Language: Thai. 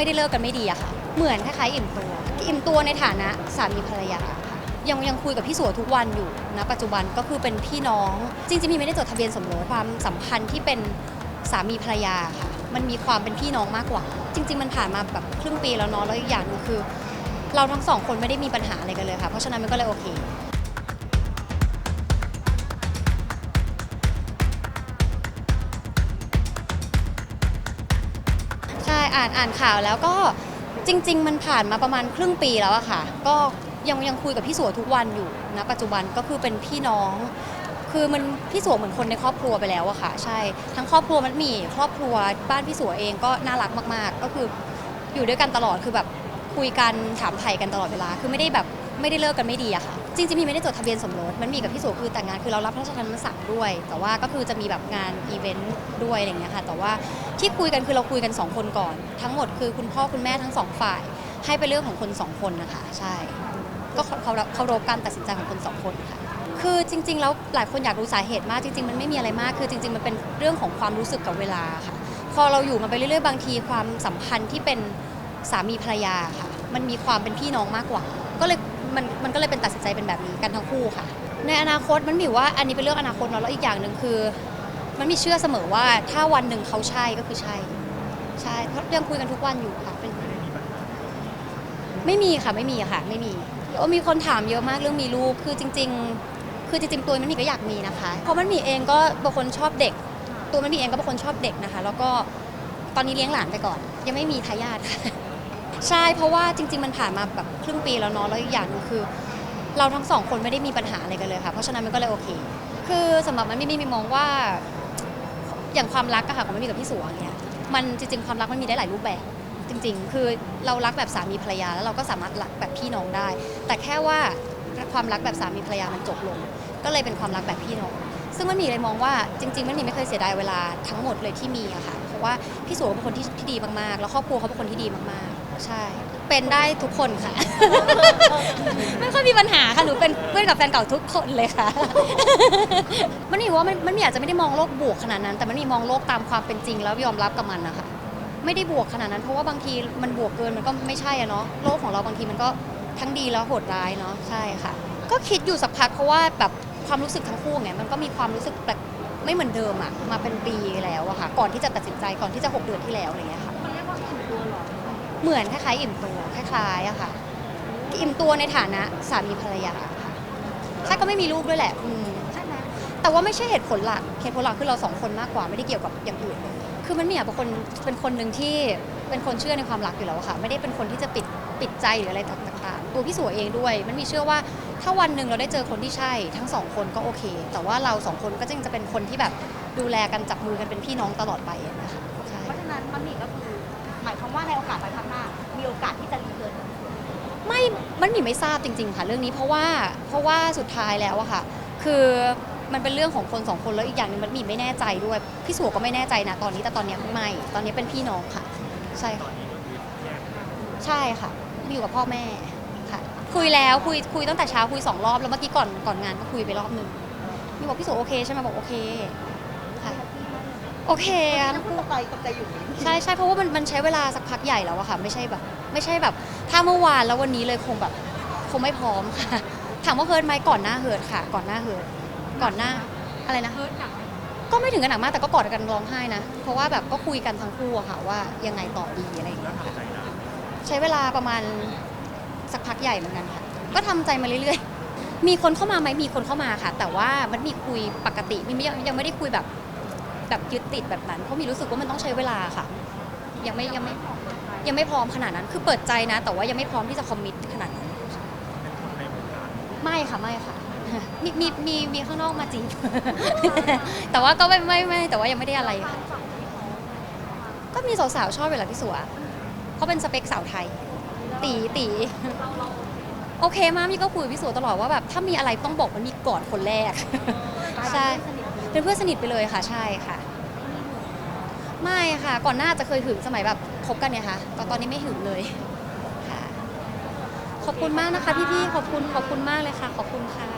ไม่ได้เลิกกันไม่ดีอะค่ะ เหมือนคล้ายๆอิ่มตัว อิ่มตัวในฐานะสามีภรรยาค่ะยังยังคุยกับพี่สัวทุกวันอยู่นะปัจจุบันก็คือเป็นพี่น้อง จริงๆมีไม่ได้จดทะเบียนสมรสความสัมพันธ์ที่เป็นสามีภรรยาค่ะมันมีความเป็นพี่น้องมากกว่า จริง ๆ มันผ่านมาแบบครึ่งปีแล้วเนาะแล้วอีกอย่างหนึงคือ เราทั้งสองคนไม่ได้มีปัญหาอะไรกันเลยค่ะ เพราะฉะนั้นมันก็เลยโอเค อ่านอ่านข่าวแล้วก็จริง ๆ มันผ่านมาประมาณครึ่งปีแล้วอะค่ะ ก็ยังยังคุยกับพี่สัวทุกวันอยู่นะปัจจุบันก็คือเป็นพี่น้อง คือมันพี่สัวเหมือนคนในครอบครัวไปแล้วอะค่ะ ใช่ทั้งครอบครัวมันมีครอบครัวบ้านพี่สัวเองก็น่ารักมาก ๆ ก็คืออยู่ด้วยกันตลอดคือแบบคุยกันถามไถ่กันตลอดเวลา คือไม่ได้แบบไม่ได้เลิกกันไม่ดีอะค่ะ จริงๆมีไม่ได้จดทะเบียนสมรสมันมีกับพี่สัวคือแต่งงานคือเรารับพระราชทานมันสั่งด้วย แต่ว่าก็คือจะมีแบบงานอีเวนต์ด้วยอะไรอย่างเงี้ยค่ะแต่ว่าที่คุยกันคือเราคุยกัน 2 คนก่อน ทั้งหมดคือคุณพ่อคุณแม่ทั้งสองฝ่าย ให้เป็นเรื่องของคนสองคนนะคะ ใช่ ก็เคาเคารพการตัดสินใจของคนสองคนค่ะคือจริง ๆ แล้วหลายคนอยากรู้สาเหตุมากจริง ๆ มันไม่มีอะไรมากคือจริง ๆ มันเป็นเรื่องของความรู้สึกกับเวลาค่ะ พอเราอยู่มาไปเรื่อยๆบางทีความสัมพันธ์ที่เป็นสามีภรรยาค่ะ มันมีความเป็นพี่น้องมากกว่า ก็เลย มันมันก็เลยเป็นตัดสินใจเป็นแบบนี้กันทั้งคู่ค่ะ ในอนาคตมันมีว่าอันนี้เป็นเรื่องอนาคตเนาะแล้วอีกอย่างหนึ่งคือ มันมีเชื่อเสมอว่าถ้าวันหนึ่งเขาใช่ก็คือใช่ ใช่เพราะยังคุยกันทุกวันอยู่ค่ะเป็นไม่มีค่ะไม่มีค่ะไม่มีโอ้มีคนถามเยอะมากเรื่องมีลูกคือจริง ๆ คือจริงๆตัวมันมีก็อยากมีนะคะเพราะมันมีเองก็เป็นคนชอบเด็ก ตัวมันมีเองก็เป็นคนชอบเด็กนะคะ แล้วก็ตอนนี้เลี้ยงหลานไปก่อน ยังไม่มีทายาทค่ะ ใช่เพราะว่าจริง ๆ มันผ่านมาแบบครึ่งปีแล้วเนาะแล้วอีกอย่างหนึงคือ เราทั้งสองคนไม่ได้มีปัญหาอะไรกันเลยค่ะเพราะฉะนั้นมันก็เลยโอเค คือสำหรับมันไม่มีมองว่า อย่างความรักอะค่ะของมันมีกับพี่สัวอย่างเงี้ยมันจริง ๆ ความรักมันมีได้หลายรูปแบบ จริง ๆ คือเรารักแบบสามีภรรยาแล้วเราก็สามารถรักแบบพี่น้องได้ แต่แค่ว่าความรักแบบสามีภรรยามันจบลง ก็เลยเป็นความรักแบบพี่น้อง ซึ่งมันมีเลยมองว่าจริงๆมันมีไม่เคยเสียดายเวลาทั้งหมดเลยที่มีอะค่ะเพราะว่าพี่สัวเป็นคนที่ที่ดีมากๆ แล้วครอบครัวเขาเป็นคนที่ดีมากๆ ใช่ เป็นได้ทุกคนค่ะ ไม่ค่อยมีปัญหาค่ะ หนูเป็นเพื่อนกับแฟนเก่าทุกคนเลยค่ะ มันมีว่ามันมันมีอาจจะไม่ได้มองโลกบวกขนาดนั้น แต่มันมีมองโลกตามความเป็นจริงแล้วยอมรับกับมันนะคะ ไม่ได้บวกขนาดนั้นเพราะว่าบางทีมันบวกเกินมันก็ไม่ใช่อะเนาะ โลกของเราบางทีมันก็ทั้งดีแล้วโหดร้ายเนาะ ใช่ค่ะ ก็คิดอยู่สักพักเพราะว่าแบบความรู้สึกทั้งคู่ไงมันก็มีความรู้สึกแบบไม่เหมือนเดิมอะมาเป็นปีแล้วอะค่ะ ก่อนที่จะตัดสินใจก่อนที่จะหกเดือนที่แล้วอะไรเงี้ยค่ะ มันเรียกว่าอิ่มตัวหรอ เหมือนคล้ายๆอิ่มตัวคล้ายๆอะค่ะ อิ่มตัวในฐานะสามีภรรยาค่ะใช่ก็ไม่มีลูกด้วยแหละอืมใช่ไหมแต่ว่าไม่ใช่เหตุผลหลักเหตุผลหลักคือเราสองคนมากกว่าไม่ได้เกี่ยวกับอย่างอื่นเลยคือมันมีอยากเป็นคนเป็นคนหนึ่งที่เป็นคนเชื่อในความรักอยู่แล้วอะค่ะ ไม่ได้เป็นคนที่จะปิดปิดใจหรืออะไรต่างๆ ตัวพี่สัวเองด้วย มันมีเชื่อว่าถ้าวันหนึ่งเราได้เจอคนที่ใช่ ทั้งสองคนก็โอเค แต่ว่าเราสองคนก็ยังจะเป็นคนที่แบบดูแลกันจับมือกันเป็นพี่น้องตลอดไปอะนะคะใช่ เพราะฉะนั้นมันมีก็คือ หมายความว่าในโอกาสภายภาคหน้ามีโอกาสที่จะรีเทิร์นไม่มันหมีไม่ทราบจริง ๆ ค่ะเรื่องนี้เพราะว่าเพราะว่าสุดท้ายแล้วอะค่ะ คือมันเป็นเรื่องของคนสองคนแล้วอีกอย่างหนึ่งมันหมีไม่แน่ใจด้วยพี่สัวก็ไม่แน่ใจนะตอนนี้แต่ตอนเนี้ยไม่ตอนนี้เป็นพี่น้องค่ะ ใช่ค่ะใช่ค่ะมีอยู่กับพ่อแม่ค่ะ คุยแล้วคุยคุยตั้งแต่เช้าคุยสองรอบแล้วเมื่อกี้ก่อนก่อนงานก็คุยไปรอบหนึ่งมีบอกพี่สัวโอเคใช่ไหมบอกโอเคค่ะ โอเคอะนั่งพูดตกใจตกใจอยู่ใช่ใช่เพราะว่ามันมันใช้เวลาสักพักใหญ่แล้วอะค่ะ ไม่ใช่แบบ ไม่ใช่แบบ ถ้าเมื่อวานแล้ววันนี้เลยคงแบบ คงไม่พร้อมค่ะ ถามว่าเฮิร์ตไหมก่อนหน้าเฮิร์ตค่ะ ก่อนหน้าเฮิร์ตก่อนหน้าอะไรนะ เฮิร์ตหนักก็ไม่ถึงกับหนักมากแต่ก็กอดกันร้องไห้นะ เพราะว่าแบบก็คุยกันทั้งคู่อะค่ะ ว่ายังไงต่อดีอะไรอย่างเงี้ยค่ะ ใช้เวลาประมาณสักพักใหญ่เหมือนกันค่ะ ก็ทำใจมาเรื่อยๆ มีคนเข้ามาไหมมีคนเข้ามาค่ะ แต่ว่ามันมีคุยปกติมียังยังไม่ได้คุยแบบ แบบยึดติดแบบนั้น เพราะมีรู้สึกว่ามันต้องใช้เวลาค่ะ ยังไม่ยังไม่ยังไม่พร้อมขนาดนั้น คือเปิดใจนะ แต่ว่ายังไม่พร้อมที่จะคอมมิตขนาดนั้น ไม่ค่ะไม่ค่ะ มีมีมีมีข้างนอกมาจริงแต่ว่าก็ไม่ไม่ไม่แต่ว่ายังไม่ได้อะไรค่ะก็มีสาวๆชอบเวลาพี่สัวเขาเป็นสเปคสาวไทย ตีตีโอเคมากมีก็คุยกับพี่สัวตลอดว่าแบบถ้ามีอะไรต้องบอกมันมีก่อนคนแรก ใช่ เป็นเพื่อนสนิทไปเลยค่ะใช่ค่ะ ไม่ค่ะ ก่อนหน้าจะเคยหึงสมัยแบบคบกันเนี่ยค่ะตอนตอนนี้ไม่หึงเลยค่ะ ขอบคุณมากนะคะพี่ๆขอบคุณขอบคุณมากเลยค่ะ ขอบคุณค่ะ